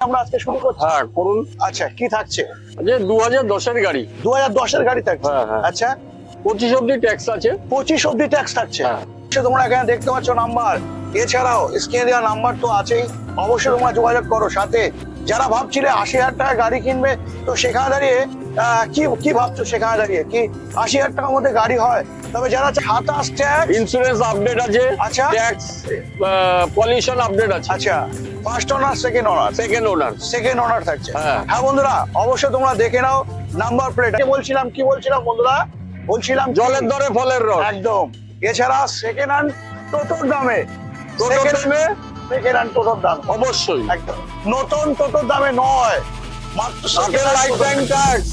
আমরা আজকে শুরু করছি। হ্যাঁ করুন। আচ্ছা কি থাকছে? যে দু হাজার দশের গাড়ি। দু হাজার দশের গাড়ি থাকছে। হ্যাঁ, হ্যাঁ। আচ্ছা। পঁচিশ অব্দি ট্যাক্স আছে। পঁচিশ অব্দি ট্যাক্স থাকছে। হ্যাঁ। তোমরা এখানে দেখতে পাচ্ছ নাম্বার এছাড়াও স্ক্রিনে দেওয়া নাম্বার তো আছেই। অবশ্যই তোমরা যোগাযোগ করো সাথে। যারা ভাবছিলে আশি হাজার টাকা গাড়ি কিনবে তো সেখানে দাঁড়িয়ে কি কি ভাবছ সেখানে দাঁড়িয়ে? কি আশি হাজার টাকার মধ্যে গাড়ি হয়? তবে যারা সাতাশ ট্যাক্স ইন্স্যুরেন্স আপডেট আছে আচ্ছা। ট্যাক্স পলিউশন আপডেট আছে। আচ্ছা। First owner second owner second owner second owner থাকছে। হ্যাঁ। হ্যাঁ বন্ধুরা অবশ্যই তোমরা দেখে নাও নাম্বার প্লেট বলছিলাম কি বলছিলাম বন্ধুরা? বলছিলাম জলের দরে ফলের রস। একদম। এছাড়া সেকেন্ড হ্যান্ড টোটোর দামে। টোটোর দামে? সেকেন্ড হ্যান্ড টোটোর দাম। অবশ্যই। একদম। নতুন টোটোর দামে নয় মাত্র তাদের লাইফ টাইম ট্যাক্স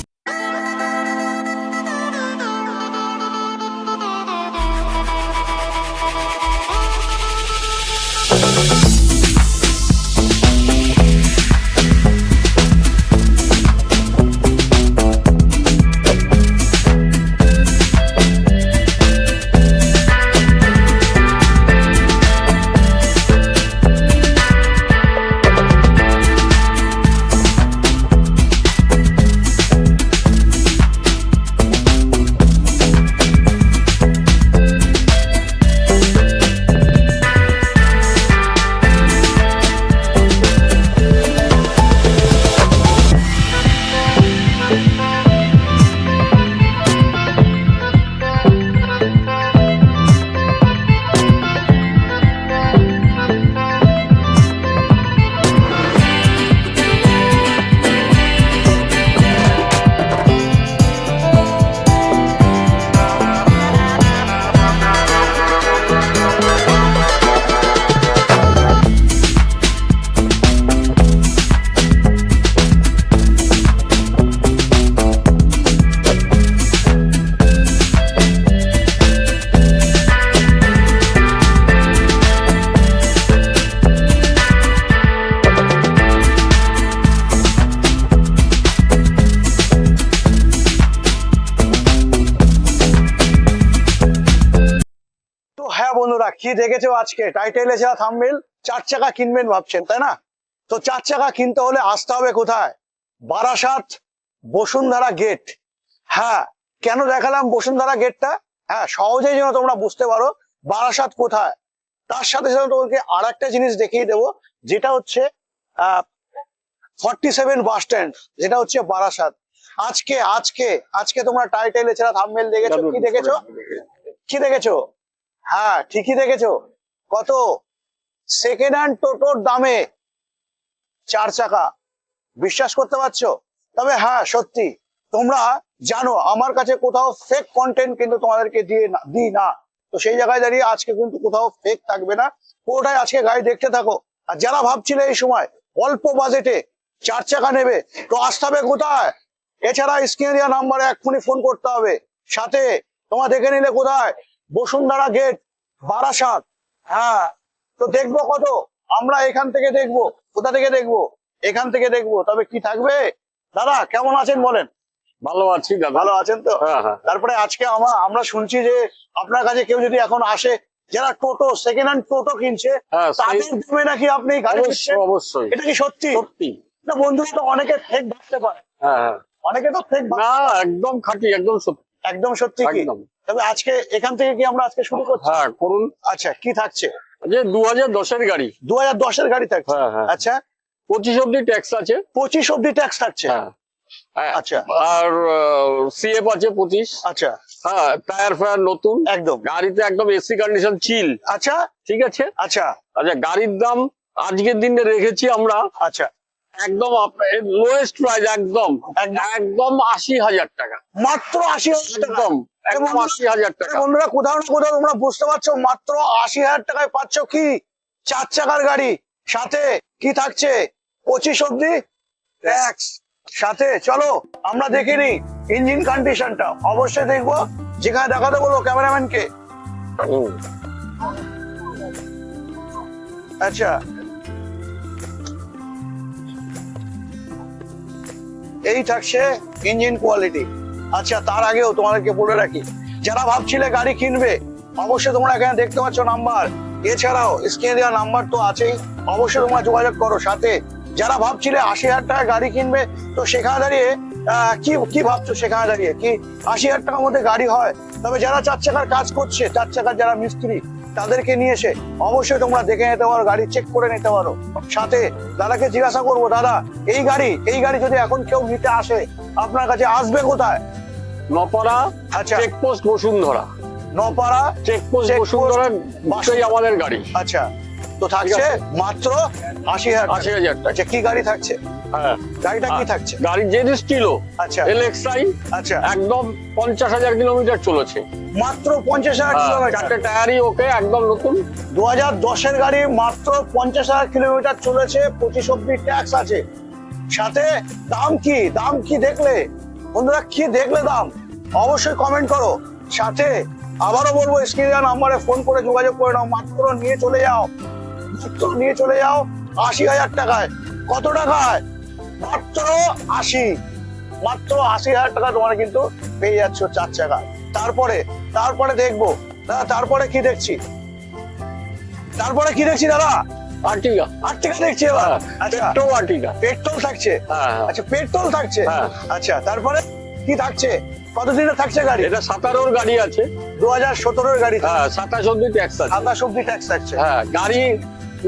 কি দেখেছ আজকে? টাইটেল এছাড়া থামবেল চার চাকা কিনবেন ভাবছেন তাই না? তো চার চাকা কিনতে হলে আসতে হবে কোথায়? বারাসাত বসুন্ধরা গেট হ্যাঁ কেন দেখালাম বসুন্ধরা গেটটা হ্যাঁ সহজেই যেন তোমরা বুঝতে পারো বারাসাত কোথায়। তার সাথে সাথে তোমাকে আর একটা জিনিস দেখিয়ে দেবো যেটা হচ্ছে ah forty seven bus stand যেটা হচ্ছে বারাসাত। আজকে আজকে আজকে তোমরা টাইটেল এছাড়া থামবেল দেখেছ কি দেখেছ? কি দেখেছ? হ্যাঁ ঠিকই দেখেছ। কত? সেকেন্ড হ্যান্ড টোটোর দামে চার চাকা। বিশ্বাস করতে পারছ? তবে হ্যাঁ সত্যি। তোমরা জানো, আমার কাছে কোথাও ফেক কন্টেন্ট কিন্তু তোমাদেরকে দিয়ে না, দিই না। তো সেই জায়গায় দাঁড়িয়ে আজকে কিন্তু কোথাও ফেক থাকবে না। পুরোটাই আজকে গাড়ি দেখতে থাকো। আর যারা ভাবছিলে এই সময় অল্প বাজেটে চার চাকা নেবে, তো আসতে হবে কোথায়? এছাড়া স্ক্রিনে নাম্বারে এক্ষুনি ফোন করতে হবে। সাথে তোমার দেখে নিলে কোথায়? বসুন্ধরা গেট বারাসাত। হ্যাঁ তো দেখব কত? আমরা এখান থেকে দেখব। কোথা থেকে দেখব? এখান থেকে দেখব। তবে কি থাকবে? দাদা কেমন আছেন বলেন? ভালো আছি ভালো আছেন তো? হ্যাঁ হ্যাঁ। তারপরে আজকে আমরা আমরা শুনছি যে আপনার কাছে কেউ যদি এখন আসে যারা টোটো সেকেন্ড হ্যান্ড টোটো কিনছে হ্যাঁ তাদের দামে নাকি আপনি গাড়ি অবশ্যই এটা কি সত্যি? সত্যি। না বন্ধুরা তো অনেকে ফেক ভাবতে পারে। অনেকে তো ফেক না একদম খাঁটি একদম সত্যি। একদম সত্যি কি? একদম। তবে আজকে এখান থেকে কি আমরা আজকে শুরু করছি? হ্যাঁ করুন। আচ্ছা কি থাকছে? যে দু হাজার দশের গাড়ি। দু হাজার দশের গাড়ি থাকছে? হ্যাঁ হ্যাঁ। আচ্ছা। পঁচিশ অব্দি ট্যাক্স আছে। পঁচিশ অব্দি ট্যাক্স থাকছে? হ্যাঁ। আচ্ছা। আর সিএফ আছে পঁচিশ। আচ্ছা। হ্যাঁ টায়ার ফায়ার নতুন। একদম। গাড়িতে একদম এসি কন্ডিশন চিল আচ্ছা। ঠিক আছে? আচ্ছা। আচ্ছা গাড়ির দাম আজকের দিনে রেখেছি আমরা। আচ্ছা। একদম লোয়েস্ট প্রাইস একদম একদম। একদম আশি হাজার টাকা। মাত্র আশি হাজার টাকা। একদম একদম বন্ধুরা- আশি হাজার টাকা। বন্ধুরা কোথাও না কোথাও তোমরা বুঝতে পারছ মাত্র আশি হাজার টাকায় পাচ্ছ কি? চার চাকার গাড়ি। সাথে কি থাকছে? পঁচিশ অব্দি ট্যাক্স সাথে চলো আমরা দেখিনি ইঞ্জিন কন্ডিশনটা অবশ্যই দেখব যেখানে দেখাতে বলো ক্যামেরাম্যানকে। আচ্ছা এই থাকছে ইঞ্জিন কোয়ালিটি। আচ্ছা তার আগেও তোমাদেরকে বলে রাখি, যারা ভাবছিলে গাড়ি কিনবে, অবশ্যই তোমরা এখানে দেখতে পাচ্ছ নাম্বার। এছাড়াও স্ক্রিনে দেওয়া নাম্বার তো আছেই, অবশ্যই তোমরা যোগাযোগ করো সাথে। যারা ভাবছিলে আশি হাজার টাকা গাড়ি কিনবে, তো সেখানে দাঁড়িয়ে কি কি ভাবছ সেখানে দাঁড়িয়ে? কি? আশি হাজার টাকার মধ্যে গাড়ি হয়। তবে যারা চার চাকার কাজ করছে, চার চাকার যারা মিস্ত্রি তাদেরকে নিয়ে এসে অবশ্যই তোমরা দেখে নিতে পারো গাড়ি চেক করে নিতে পারো। সাথে দাদাকে জিজ্ঞাসা করব দাদা এই গাড়ি এই গাড়ি যদি এখন কেউ নিতে আসে আপনার কাছে আসবে কোথায়? নপাড়া আচ্ছা। চেকপোস্ট বসুন্ধরা। নপাড়া চেকপোস্ট বসুন্ধরা দুটোই আমাদের গাড়ি। আচ্ছা। তো থাকছে মাত্র আশি হাজার আশি হাজার টাকা। আচ্ছা কি গাড়ি থাকছে? হ্যাঁ। গাড়িটা কি থাকছে? গাড়ি যে ছিল আচ্ছা। এলএক্সআই আচ্ছা। একদম পঞ্চাশ হাজার কিলোমিটার চলেছে। মাত্র পঞ্চাশ হাজার হ্যাঁ, কিলোমিটার। চারটে টায়ারই ওকে একদম নতুন। দু হাজার দশের গাড়ি মাত্র পঞ্চাশ হাজার কিলোমিটার চলেছে পঁচিশ অব্দি ট্যাক্স আছে। সাথে দাম কি? দাম কি দেখলে? বন্ধুরা কি দেখলে দাম? অবশ্যই কমেন্ট করো। সাথে আবারও বলব স্ক্রিনে নাম্বারে ফোন করে যোগাযোগ করে নাও। মাত্র নিয়ে চলে যাও। মাত্র নিয়ে চলে যাও আশি হাজার টাকায়। কত টাকায়? মাত্র আশি। মাত্র আশি হাজার টাকা তোমরা কিন্তু পেয়ে যাচ্ছ চার চাকা তারপরে তারপরে দেখব। দাদা তারপরে কি দেখছি? তারপরে কি দেখছি দাদা? আর্টিকা আর্টিকা দেখছি এবার। আচ্ছা। পেট্রোল আর্টিকা পেট্রোল থাকছে? হ্যাঁ হ্যাঁ। আচ্ছা পেট্রোল থাকছে? হ্যাঁ। আচ্ছা তারপরে কি থাকছে? কতদিনে থাকছে গাড়ি? এটা সাতারোর গাড়ি আছে। দু হাজার সতেরোর গাড়ি হ্যাঁ সাতাশ অব্দি ট্যাক্স আছে। সাদা সবজি ট্যাক্স থাকছে। হ্যাঁ গাড়ি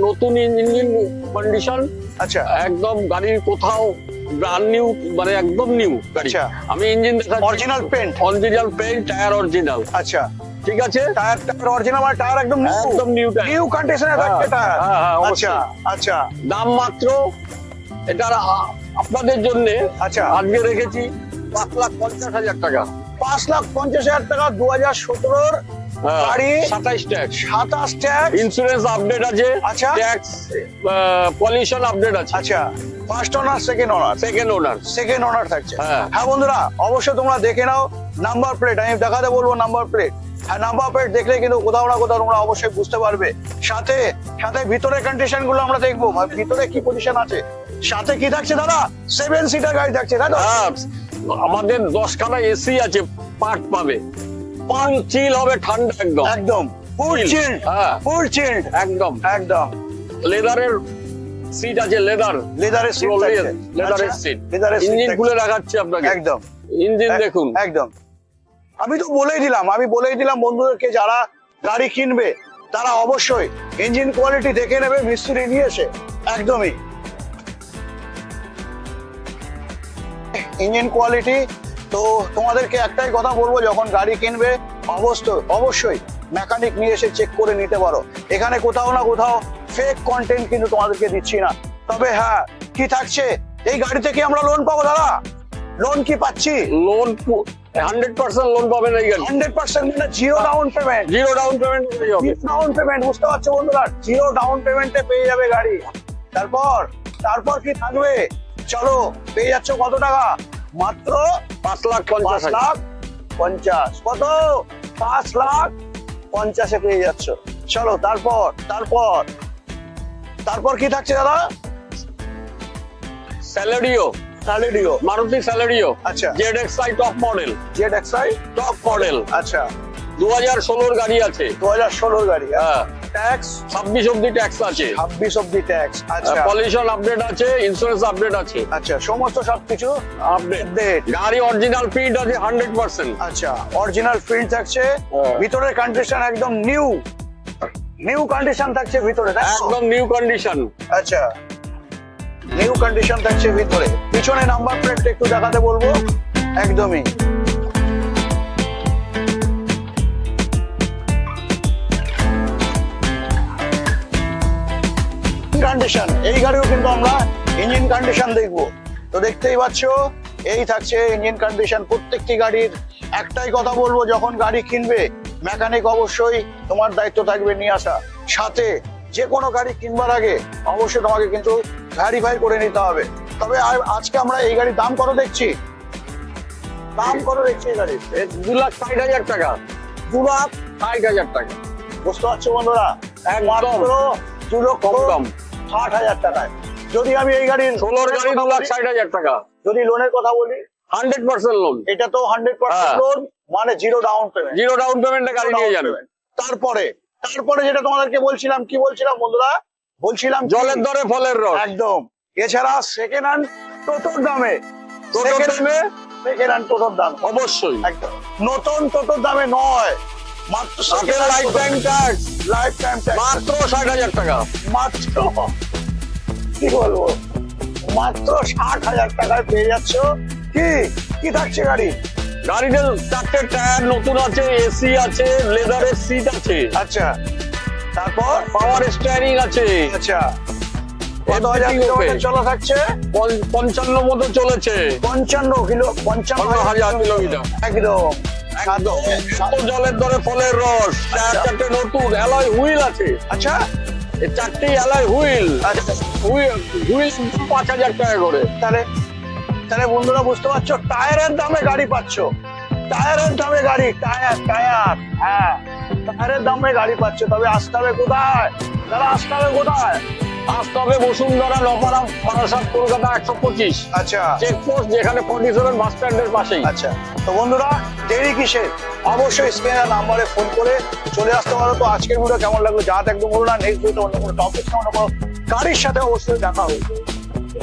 নতুন ইঞ্জিন কন্ডিশন আচ্ছা। একদম গাড়ির কোথাও ব্রান্ড নিউ মানে একদম নিউ গাড়ি। আচ্ছা। আমি engine original paint original paint tyre original আচ্ছা। ঠিক আছে? টায়ার টায়ার অরিজিনাল মানে টায়ার একদম নিউ একদম নিউ টায়ার নিউ কন্ডিশনে হ্যাঁ, টায়ার। আচ্ছা আচ্ছা। দাম মাত্র এটার আপনাদের জন্য আচ্ছা। আজকে রেখেছি। পাঁচ লাখ পঞ্চাশ হাজার টাকা। পাঁচ লাখ পঞ্চাশ হাজার টাকা দু হাজার সতেরোর গাড়ি ট্যাক্স। সাতাশ ট্যাক্স। ইন্স্যুরেন্স আপডেট আছে। আচ্ছা। ট্যাক্স পলিউশন আপডেট আছে। আচ্ছা। First owner second owner second owner second owner থাকছে। হ্যাঁ। হ্যাঁ বন্ধুরা অবশ্যই তোমরা দেখে নাও নাম্বার প্লেট আমি দেখাতে বলব নাম্বার প্লেট হ্যাঁ নাম্বার প্লেট দেখলে কিন্তু কোথাও না কোথাও তোমরা অবশ্যই বুঝতে পারবে। সাথে সাথে ভিতরে কন্ডিশনগুলো আমরা দেখব। ভিতরে কি পজিশন আছে? সাথে কি থাকছে দাদা? সেভেন সিটার গাড়ি থাকছে তাই তো? হ্যাঁ, আমাদের দশখানা এসি আছে পাট পাবে। পান চিল হবে ঠান্ডা একদম। একদম। ফুল Chill। হ্যাঁ। ফুল চিল্ড একদম। একদম। লেদারের সিট আছে লেদার লেদারের সিট লেদারের সিট লেদারের ইঞ্জিন খুলে রাখাচ্ছি আপনাকে। একদম। ইঞ্জিন দেখুন। একদম। আমি তো বলেই দিলাম আমি বলেই দিলাম বন্ধুদেরকে যারা গাড়ি কিনবে তারা অবশ্যই ইঞ্জিন কোয়ালিটি দেখে নেবে মিস্ত্রি নিয়ে এসে। একদমই। ইঞ্জিন কোয়ালিটি তো তোমাদেরকে একটাই কথা বলব যখন গাড়ি কিনবে অবশ্যই অবশ্যই মেকানিক নিয়ে এসে চেক করে নিতে পারো। এখানে কোথাও না কোথাও ফেক কন্টেন্ট কিন্তু তোমাদেরকে দিচ্ছি না। তবে হ্যাঁ কি থাকছে? এই গাড়িতে কি আমরা লোন পাবো দাদা? লোন কি পাচ্ছি? লোন হান্ড্রেড পার্সেন্ট লোন পাবেন এই গাড়ি। হান্ড্রেড পার্সেন্ট মানে zero down payment zero down payment down payment বুঝতে পারছ বন্ধুরা? জিরো ডাউন পেমেন্টে পেয়ে যাবে গাড়ি। তারপর তারপর কি থাকবে? চলো পেয়ে যাচ্ছ কত টাকা? মাত্র পাঁচ লাখ পঞ্চাশ লাখ। পঞ্চাশ। কত? পাঁচ লাখ পঞ্চাশে পেয়ে যাচ্ছ। চলো তারপর তারপর। তারপর কি থাকছে দাদা? স্যালারিও। স্যালেরিও। মারুতি স্যালারিও। আচ্ছা। Z X I top model. Z X I top model. আচ্ছা। দু হাজার ষোলোর গাড়ি আছে। দু হাজার ষোলোর গাড়ি হ্যাঁ। ট্যাক্স ছাব্বিশ অব্দি ট্যাক্স আছে। ছাব্বিশ অব্দি ট্যাক্স আচ্ছা। পলিউশন আপডেট আছে ইন্স্যুরেন্স আপডেট আছে। আচ্ছা সমস্ত সবকিছু আপডেট গাড়ি অরিজিনাল প্রিন্ট আছে হান্ড্রেড পার্সেন্ট আচ্ছা অরিজিনাল প্রিন্ট থাকছে হ্যাঁ। ভিতরের কন্ডিশন একদম নিউ নিউ কন্ডিশন থাকছে ভিতরে একদম নিউ কন্ডিশন আচ্ছা। নিউ কন্ডিশন থাকছে ভিতরে। পিছনে নাম্বার প্লেট একটু দেখাতে বলব। একদমই। কন্ডিশন এই গাড়িও কিন্তু আমরা ইঞ্জিন কন্ডিশন দেখব। তো দেখতেই পাচ্ছ এই থাকছে ইঞ্জিন কন্ডিশন প্রত্যেকটি গাড়ির একটাই কথা বলব যখন গাড়ি কিনবে মেকানিক অবশ্যই তোমার দায়িত্ব থাকবে নিয়ে আসা। সাথে যে কোনো গাড়ি কিনবার আগে অবশ্যই তোমাকে কিন্তু ভ্যারিফাই করে নিতে হবে। তবে আজকে আমরা এই গাড়ির দাম কত দেখছি? দাম কত দেখছি এই গাড়ির? দু লাখ ষাট হাজার টাকা। দু লাখ ষাট হাজার টাকা। বুঝতে পারছ বন্ধুরা? মাত্র দু লক্ষ কম কম ষাট হাজার টাকায়। যদি আমি এই গাড়ির ষোলোর গাড়ি দু লাখ ষাট হাজার টাকা। যদি লোনের কথা বলি হান্ড্রেড পার্সেন্ট লোন এটা তো হান্ড্রেড পার্সেন্ট হ্যাঁ। লোন মানে zero down payment zero down পেমেন্টে গাড়ি নিয়ে যাবে। তারপরে তারপরে যেটা তোমাদেরকে বলছিলাম কি বলছিলাম বন্ধুরা? বলছিলাম জলের দরে ফলের রস। একদম। এছাড়া সেকেন্ড হ্যান্ড টোটোর দামে। টোটোর দামে? সেকেন্ড হ্যান্ড টোটোর দাম। অবশ্যই। একদম। নতুন টোটোর দামে নয়। মাত্র সাথে lifetime tax lifetime মাত্র ষাট হাজার টাকা। মাত্র কি বলব? মাত্র ষাট হাজার টাকায় পেয়ে যাচ্ছ। কি? কি থাকছে গাড়ি? চারটে টায়ার নতুন আছে এসি আছে লেদারের সিট আছে। আচ্ছা। তারপর পাওয়ার স্টিয়ারিং আছে। আচ্ছা। চলা থাকছে? পঞ্চ- পঞ্চান্ন মতো চলেছে। পঞ্চান্ন কিলো পঞ্চান্ন হাজার কিলোমিটার। একদম। জলের দরে ফলের রস। টায়ার আচ্ছা। চারটে নতুন অ্যালয় হুইল আছে। আচ্ছা। এই চারটেই অ্যালয় হুইল। আচ্ছা। হুইল হুইল পাঁচ হাজার টাকা করে। তাহলে তাহলে বন্ধুরা বুঝতে পারছ টায়ারের দামে গাড়ি পাচ্ছ। টায়ারের দামে গাড়ি টায়ার টায়ার। হ্যাঁ টায়ারের দামে গাড়ি পাচ্ছ। তবে আসতে হবে কোথায়? দাদা আসতে হবে কোথায়? আসতে হবে বসুন্ধরা নপাড়া বারাসাত কলকাতা একশো পঁচিশ। আচ্ছা। চেকপোস্ট যেখানে ফর্টি সেভেন বাস স্ট্যান্ডের পাশেই। আচ্ছা। তো বন্ধুরা দেরি কিসে অবশ্যই স্ক্রিনের নাম্বারে ফোন করে চলে আসতে পারো। তো আজকের ভিডিও কেমন লাগল যা একদম বলো না। নেক্সট ভিডিও অন্য কোনো টপিক অন্য কোনো গাড়ির সাথে অবশ্যই দেখা হবে।